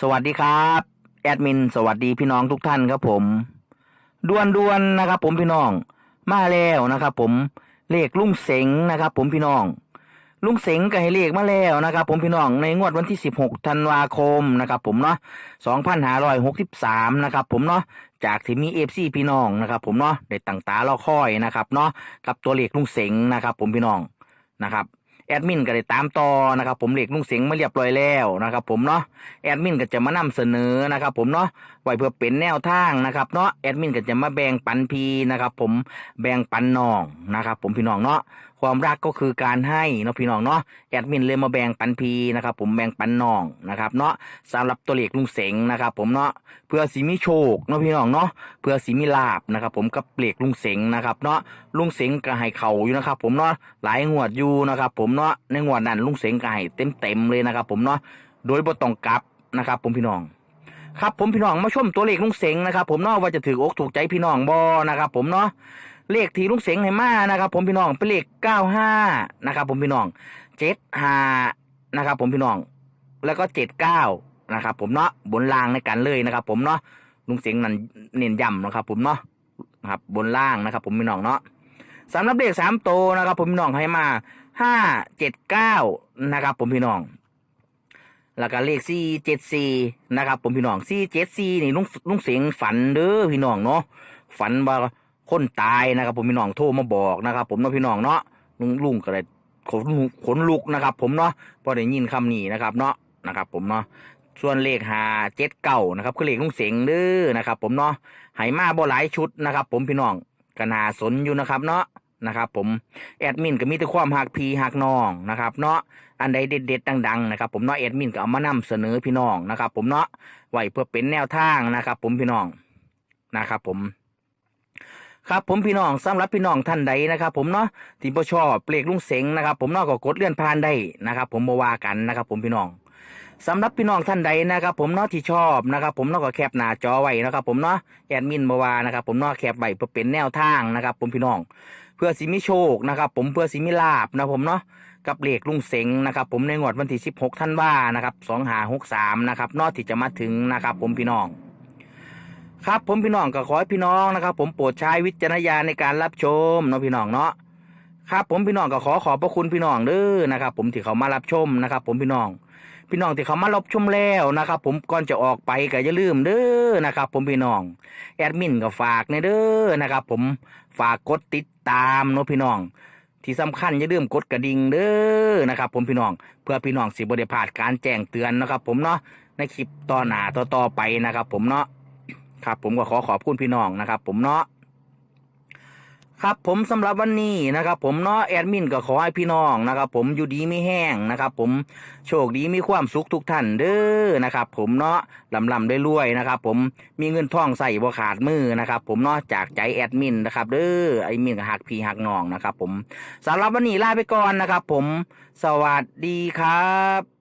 สวัสดีครับ แอดมิน สวัสดีพี่น้องทุกท่านครับผมด่วนด่วนนะครับ ผมพี่น้อง มาแล้วนะครับ ผมเลขลุงเสงนะครับ ผมพี่น้อง ลุงเสงก็ให้เลขมาแล้วนะครับ ผมพี่น้องในงวดวันที่ 16ธันวาคมนะครับ ผมเนาะ2563นะครับผมเนาะจากที่มีเอฟซีพี่น้องนะครับ ผมเนาะได้ตั้งตารอคอยนะครับ เนาะกับตัวเลขลุงเสงนะครับ ผมพี่น้องนะครับ แอดมินก็ได้ตามต่อนะครับผมเหล็กลุงเสียงมาเรียบร้อยแล้วนะครับผมเนาะแอดมินก็จะมานำเสนอนะครับผมเนาะไว้เพื่อเป็นแนวทางนะครับเนาะแอดมินก็จะมาแบ่งปันพีนะครับผมแบ่งปันน้องนะครับผมพี่น้องเนาะ ความรักก็คือการให้เนาะพี่น้องเนาะแอดมินเลยมาแบ่งปันพีนะครับผมแบ่งปันน้องนะครับเนาะสำหรับตัวเลขลุงเสงนะครับผมเนาะเพื่อสีมีโชคเนาะพี่น้องเนาะเพื่อสีมีลาบนะครับผมกับเลขลุงเสงนะครับเนาะลุงเสงก็ให้เข่าอยู่นะครับผมเนาะหลายงวดอยู่นะครับผมเนาะในงวดนั้นลุงเสงก็ให้เต็มเต็มเลยนะครับผมเนาะโดยบ่ต้องกลับนะครับผมพี่น้องครับผมพี่น้องมาชมตัวเลขลุงเสงนะครับผมเนาะว่าจะถืออกถูกใจพี่น้องบ่นะครับผมเนาะ เลขที่ลุงเสงให้มานะครับ ผมพี่น้องเป็นเลขเก้าห้านะครับผมพี่น้องเจ็ดห้านะครับผมพี่น้องแล้วก็เจ็ดเก้านะครับผมเนาะบนล่างในกันเลยนะครับ ผมเนาะลุงเสงนั่นเน้นย้ำนะครับผมเนาะนะครับบนล่างนะครับ ผมพี่น้องเนาะสำหรับเลขสามโตวนะครับ ผมพี่น้องให้มาห้าเจ็ดเก้านะครับ ผมพี่น้องแล้วก็เลขสี่เจ็ดสี่นะครับ ผมพี่น้องสี่เจ็ดสี่นี่ลุงลุงเสียงฝันเด้อพี่น้องเนาะฝันว่า คนตายนะครับผมพี่น้องโทรมาบอกนะครับผมเนาะพี่น้องเนาะลุงลุงก็เลยขนลุกขนลุกนะครับ ผมเนาะพอได้ยินคำนี้นะครับ เนาะนะครับ ผมเนาะส่วนเลขหาเจ็ดเก่านะครับคือเลขลุงเสียงเด้อนะครับ ผมเนาะให้มาบ่หลายชุดนะครับ ผมพี่น้องกนาสนอยู่นะครับ เนาะนะครับ ผมแอดมินก็มีแต่ความหักพีหักน้องนะครับ เนาะอันใดเด็ดๆดังๆนะครับ ผมเนาะแอดมินก็เอามานำเสนอพี่น้องนะครับ ผมเนาะไว้เพื่อเป็นแนวทางนะครับ ผมพี่น้องนะครับ ผม ครับผมพี่น้องสำหรับพี่น้องท่านใดนะครับ ผมเนาะที่บ่ชอบเปลกลุงเสงนะครับผมนาะก็กดเลื่อนผ่านได้นะครับ ผมบ่ว่ากันนะครับ ผมพี่น้องสำหรับพี่น้องท่านใดนะครับ ผมเนาะที่ชอบนะครับ ผมเนาะก็แคปหน้าจอไว้นะครับ ผมเนาะแอดมินบ่ว่านะครับ ผมเนาะแคปไว้เพื่อเป็นแนวทางนะครับ ผมพี่น้อง เพื่อสิมีโชคนะครับ ผมเพื่อสิมีลาบนะผมเนาะกับเลขลุงเสงนะครับผมในงวดวันที่ 16 ท่านว่านะครับ2หา63 นะครับนอกที่จะมาถึงนะครับ ผมพี่น้อง ครับผมพี่น้องก็ขอให้พี่น้องนะครับ ผมโปรดใช้วิจารณญาณในการรับชมเนาะพี่น้องเนาะครับผมพี่น้องก็ขอขอบพระคุณพี่น้องเด้อนะครับ ผมที่เขามารับชมนะครับ ผมพี่น้อง พี่น้องที่เขามารับชมแล้วนะครับ ผมก่อนจะออกไปก็อย่าลืมเด้อนะครับ ผมพี่น้องแอดมินก็ฝากในเด้อนะครับ ผมฝากกดติดตามเนาะพี่น้อง ที่สำคัญอย่าลืมกดกระดิ่งเด้อนะครับ ผมพี่น้องเพื่อพี่น้องสิบได้พลาดการแจ้งเตือนนะครับ ผมเนาะในคลิปต่อหน้าต่อๆไปนะครับ ผมเนาะ ครับ ผมก็ขอขอบคุณพี่น้องนะครับ ผมเนาะครับผมสำหรับวันนี้นะครับ ผมเนาะแอดมินก็ขอให้พี่น้องนะครับ ผมอยู่ดีไม่แห้งนะครับ ผมโชคดีมีความสุขทุกท่านเด้อนะครับ ผมเนาะลำลำได้รวยๆนะครับ ผมมีเงินทองใส่บ่ขาดมือนะครับ ผมเนาะจากใจแอดมินนะครับ เด้อไอมินก็หักพี่หักน้องนะครับ ผมสำหรับวันนี้ลาไปก่อนนะครับ ผมสวัสดีครับ